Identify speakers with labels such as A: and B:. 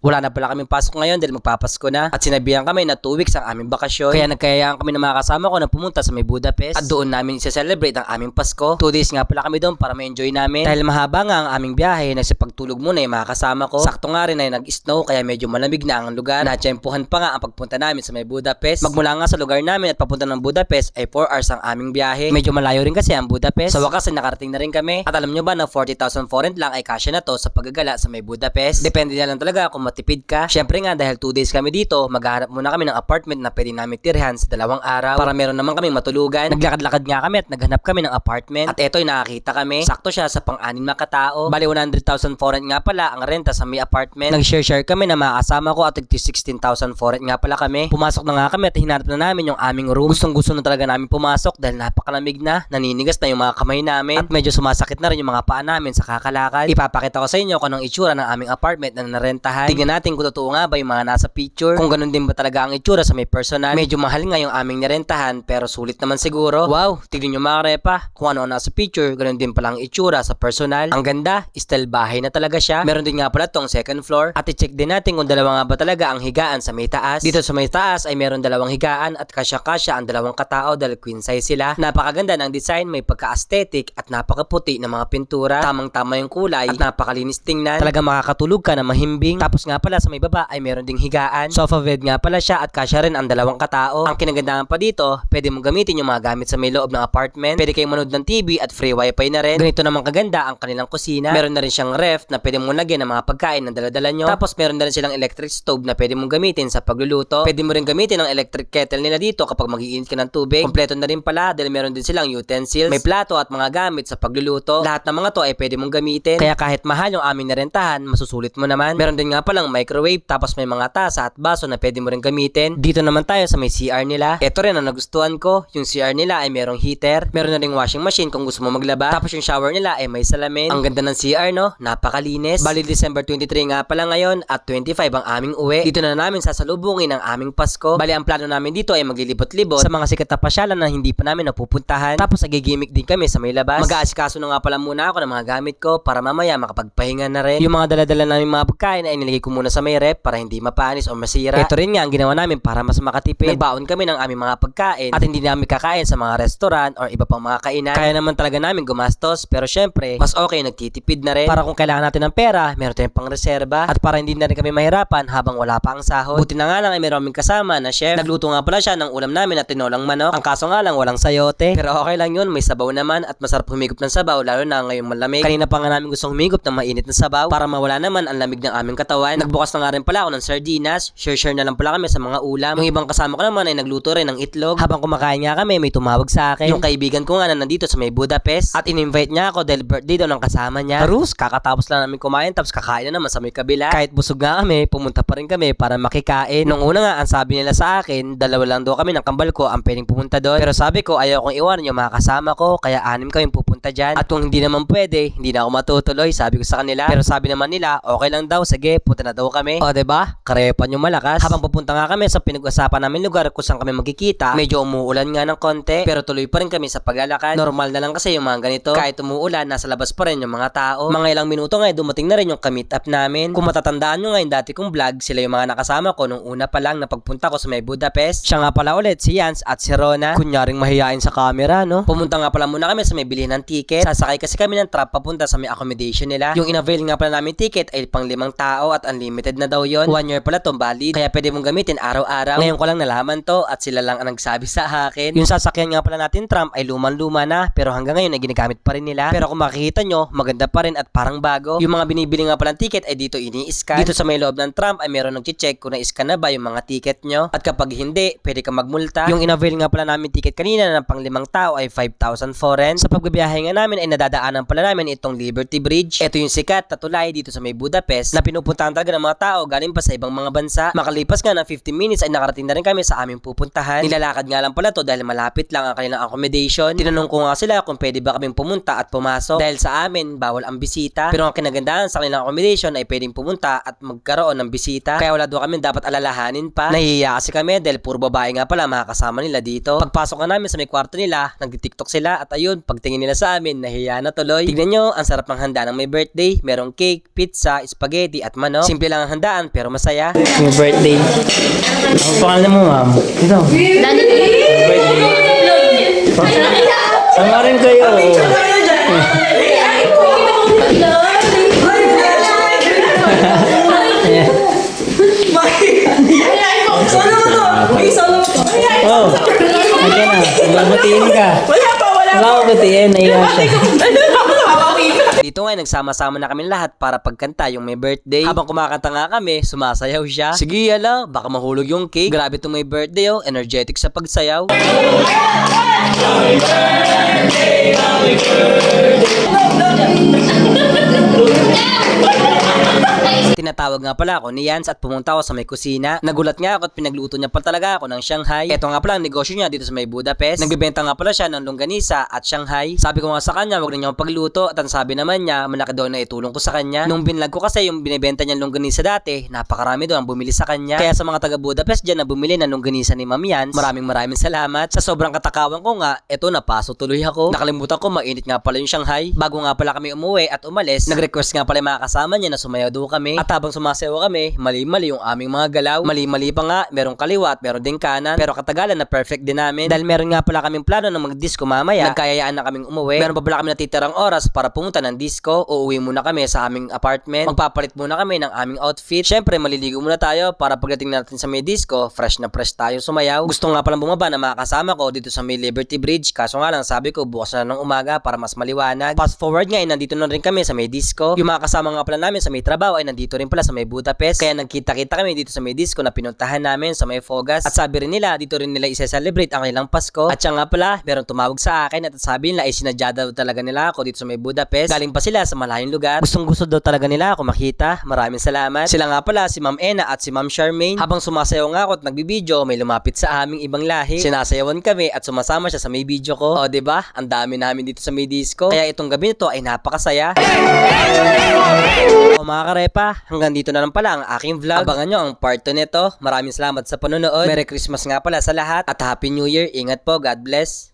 A: Wala na pala kaming pasok ngayon dahil magpapasko na at sinabihan kami na 2 weeks ang aming bakasyon. Kaya nagkayaan kami ng mga kasama ko na pumunta sa may Budapest at doon namin isa-celebrate ang aming Pasko. 2 days nga pala kami doon para ma-enjoy namin. Dahil mahaba nga ang aming biyahe, nagsipagtulog muna yung mga kasama ko. Sakto nga rin ay nag-snow kaya medyo malamig na ang lugar. Natsyempuhan pa nga ang pagpunta namin sa may Budapest. Magmula nga sa lugar namin at papunta ng Budapest ay 4 hours ang aming biyahe. Medyo malayo rin kasi ang Budapest. Sa wakas ay nakarating na rin kami. At alam nyo ba na 40,000 forint lang ay kasya na to sa paggagala sa may Budapest. Depende na lang talaga kung matipid ka. Syempre nga dahil 2 days kami dito, maghahanap muna kami ng apartment na pwede namin tirhan sa dalawang araw para meron naman kaming matulugan. Naglakad-lakad nga kami at naghanap kami ng apartment. At eto'y nakakita kami. Sakto siya sa pang-anim na katao. Bali 100,000 forint nga pala ang renta sa may apartment. Nag-share-share kami na mga kasama ko at tig 16,000 forint nga pala kami. Pumasok na nga kami at hinanap na namin yung aming room. Gustong gusto na talaga namin pumasok dahil napakalamig na, naninigas na yung mga kamay namin at medyo sumasakit na rin yung mga paa namin sa kakalakad. Ipapakita ko sa inyo kung anong itsura ng aming apartment na narentahan. Natin kung totoo nga ba yung mga nasa picture. Kung ganun din ba talaga ang itsura sa may personal. Medyo mahal nga yung aming narentahan pero sulit naman siguro. Wow, tignan nyo mga repa. Kung ano ang nasa picture, ganun din pala ang itsura sa personal. Ang ganda, style bahay na talaga siya. Meron din nga pala tong second floor. At i-check din natin kung dalawa nga ba talaga ang higaan sa may taas. Dito sa may taas ay meron dalawang higaan at kasya-kasya ang dalawang katao dahil queen size sila. Napakaganda ng design, may pagka-aesthetic at napakaputi ng mga pintura. Tamang-tama yung kulay at napakalinis tingnan. Talaga makakatulog ka na mahimbing. Tapos nga pala sa may baba ay meron ding higaan. Sofa bed nga pala siya at kasya rin ang dalawang katao. Ang kinagandahan pa dito, pwede mong gamitin yung mga gamit sa may loob ng apartment. Pwede kayong manood ng TV at free wifi na rin. Ganito naman kaganda ang kanilang kusina. Meron na rin siyang ref na pwede mong lagyan ng mga pagkain na daladala nyo. Tapos meron na rin silang electric stove na pwede mong gamitin sa pagluluto. Pwede mo rin gamitin ang electric kettle nila dito kapag mag-iinit ka ng tubig. Kompleto na rin pala dahil meron din silang utensils, may plato at mga gamit sa pagluluto. Lahat ng mga to ay pwede mong gamitin. Kaya kahit mahal yung aming narentahan, masusulit mo naman. Meron din nga palang microwave tapos may mga tasa at baso na pwede mo rin gamitin. Dito naman tayo sa may CR nila. Ito rin ang nagustuhan ko. Yung CR nila ay merong heater. Meron na ring washing machine kung gusto mo maglaba. Tapos yung shower nila ay may salamin. Ang ganda ng CR no? Napakalinis. Bali December 23 nga pala ngayon at 25 ang aming uwi. Dito na namin sasalubungin ang aming Pasko. Bali ang plano namin dito ay maglilibot-libot sa mga sikat na pasyalan na hindi pa namin napupuntahan. Tapos nagigimik din kami sa may labas. Mag-aasikaso na nga pala muna ako ng mga gamit ko para mamaya makapagpahinga na rin. Yung mga daladala namin mga pagkain ay nilagay ko muna sa may rep para hindi mapanis o masira. Ito rin nga ang ginawa namin para mas makatipid. Nagbaon kami ng aming mga pagkain at hindi namin kakain sa mga restaurant or iba pang mga kainan. Kaya naman talaga namin gumastos pero syempre mas okay nagtitipid na rin. Para kung kailangan natin ng pera, meron tayong pang reserba at para hindi na rin kami mahirapan habang wala pa ang sahod. Buti na nga lang ay meron kaming kasama na chef. Nagluto nga pala siya ng ulam namin na tinolang manok. Ang kaso nga lang walang sayote. Pero okay lang yun, may sabaw naman at masarap humigop ng sabaw lalo na ngayong malamig. Kanina pa nga namin gustong humigop ng mainit na sabaw para mawala naman ang lamig ng aming katawan. Nagbukas na nga rin pala ako ng sardinas. Share-share na lang pala kami sa mga ulam. Yung ibang kasama ko naman ay nagluto rin ng itlog. Habang kumakain nga kami, may tumawag sa akin. Yung kaibigan ko nga na nandito sa may Budapest at in-invite niya ako dahil birthday daw ng kasama niya. Parus, kakatapos lang namin kumain tapos kakain na naman sa may kabila. Kahit busog nga kami, pumunta pa rin kami para makikain. Nung una nga, ang sabi nila sa akin, dalawa lang daw kami ng kambal ko ang pwedeng pumunta doon. Pero sabi ko, ayaw kong iwanan yung mga kasama ko, kaya anim kami pupunta dyan. At kung hindi naman pwede, hindi na ako matutuloy, sabi ko sa kanila. Pero sabi naman nila, okay lang daw, sige, punta na daw kami. O, ba? Karepan yung malakas. Habang pupunta nga kami sa pinag-usapan namin lugar kung saan kami magkikita, medyo umuulan nga ng konti, pero tuloy pa rin kami sa paglalakad. Normal na lang kasi yung mga ganito. Kahit umuulan, nasa labas pa rin yung mga tao. Mga ilang minuto nga, dumating na rin yung kamit up namin. Kung matatandaan nyo nga yung dati kong vlog, sila yung mga nakasama ko nung una pa lang na pagpunta ko sa may Budapest. Siya nga pala ulit, si Jans at si Rona. Kunyaring mahihain sa camera, no? Pumunta nga pala muna kami sa may bilhin ng ticket. Sasakay kasi kami ng trap papunta sa may accommodation nila. Yung in-avail nga pala namin ticket ay pang limang tao at unlimited na daw yon. One year pala tong valid. Kaya pwede mong gamitin araw-araw. Ngayon ko lang nalaman to at sila lang ang nagsabi sa akin. Yung sasakyan nga pala natin Trump ay lumang-luma na pero hanggang ngayon ay ginagamit pa rin nila. Pero kung makikita nyo, maganda pa rin at parang bago. Yung mga binibili nga palang ticket ay dito ini-scan. Dito sa may loob ng Trump ay meron nag-check kung na-scan na ba yung mga ticket nyo. At kapag hindi, pwede ka magmulta. Yung in-avail nga pala namin ticket kanina na pang limang tao ay 5,000 foreign. Sa pagbibiyahe nga namin ay nadadaanan pala namin itong Liberty Bridge. Ito yung sikat na tulay dito sa may Budapest na pinupuntahan talaga ng mga tao galing pa sa ibang mga bansa. Makalipas nga ng 15 minutes ay nakarating na rin kami sa aming pupuntahan. Nilalakad nga lang pala to dahil malapit lang ang kanilang accommodation. Tinanong ko nga sila kung pwede ba kaming pumunta at pumasok dahil sa amin bawal ang bisita. Pero ang kinagandahan sa kanilang accommodation ay pwedeng pumunta at magkaroon ng bisita. Kaya wala daw kami dapat alalahanin pa. Nahihiya kasi kami dahil puro babae nga pala mga kasama nila dito. Pagpasok nga namin sa may kwarto nila, nagti-tiktok sila at ayun, pagtingin nila sa amin, nahiya na tuloy. Tignan nyo, ang sarap ng handa ng may birthday. Merong cake, pizza, spaghetti at manok. Simple lang ang handaan pero masaya. Yung birthday. Ang pangalan mo, ma'am? Ito.
B: Dali.
A: Birthday. Sama rin kayo. Oh, okay na. Mabatiin ka.
C: Wala pa, wala pa!
A: Mabatiin, naiya siya.
C: Ano ba ako nakakawi?
A: Dito nga, nagsama-sama na kami lahat para pagkanta yung may birthday. Habang kumakanta nga kami, sumasayaw siya. Sige, ala, baka mahulog yung cake. Grabe itong may birthday, oh. Energetic sa pagsayaw. Tinatawag nga pala ako ni Yans at pumunta ako sa may kusina. Nagulat nga ako at pinagluto niya pa talaga ako ng Shanghai. Ito nga pala ang negosyo niya dito sa may Budapest. Nagbebenta nga pala siya ng longganisa at Shanghai. Sabi ko nga sa kanya, wag na niya pagluto at ang sabi naman niya, malaki daw na itulong ko sa kanya. Nung binlag ko kasi yung binebenta niya longganisa dati, napakarami daw ang bumili sa kanya. Kaya sa mga taga Budapest dyan na bumili ng longganisa ni Ma'am Yans, maraming maraming salamat. Sa sobrang katakawan ko nga, eto napaso tuloy ako. Nakalimutan ko mainit nga pala yung Shanghai. Bago nga pala kami umuwi at umalis, nag-request nga pala yung mga kasama niya na sumayaw daw kami. At habang sumasayaw kami, mali-mali yung aming mga galaw. Mali-mali pa nga, merong kaliwa at meron din kanan. Pero katagalan na perfect din namin. Dahil meron nga pala kaming plano na mag-disco mamaya. Nagkayayaan na kaming umuwi. Meron pa pala kami natitirang oras para pumunta ng disco. Uuwi muna kami sa aming apartment. Magpapalit muna kami ng aming outfit. Syempre, maliligo muna tayo para pagdating natin sa may disco, fresh na fresh tayo sumayaw. Gusto nga palang bumaba na mga kasama ko dito sa may Liberty Bridge. Kaso nga lang, sabi ko, bukas na ng umaga para mas maliwanag. Fast forward nga, eh, nandito na rin kami sa may disco. Yung mga kasama nga pala namin sa may trabaho ay nandito rin pala sa may Budapest. Kaya nagkita-kita kami dito sa may disco na pinuntahan namin sa may Fogas. At sabi rin nila, dito rin nila isa-celebrate ang kanilang Pasko. At siya nga pala, meron tumawag sa akin at sabi nila ay sinadya daw talaga nila ako dito sa may Budapest. Galing pa sila sa malayong lugar. Gustong gusto daw talaga nila ako makita. Maraming salamat. Sila nga pala si Ma'am Ena at si Ma'am Charmaine. Habang sumasayaw nga ako at nagbibideo, may lumapit sa aming ibang lahi. Sinasayawan kami at sumasama siya sa may video ko. O, ba? Ang dami namin dito sa may disco. Kaya itong gabi nito ay napakasaya. O mga karepa, hanggang dito na lang pala ang aking vlog. Abangan nyo ang part 2 nito. Maraming salamat sa panonood. Merry Christmas nga pala sa lahat at Happy New Year. Ingat po. God bless.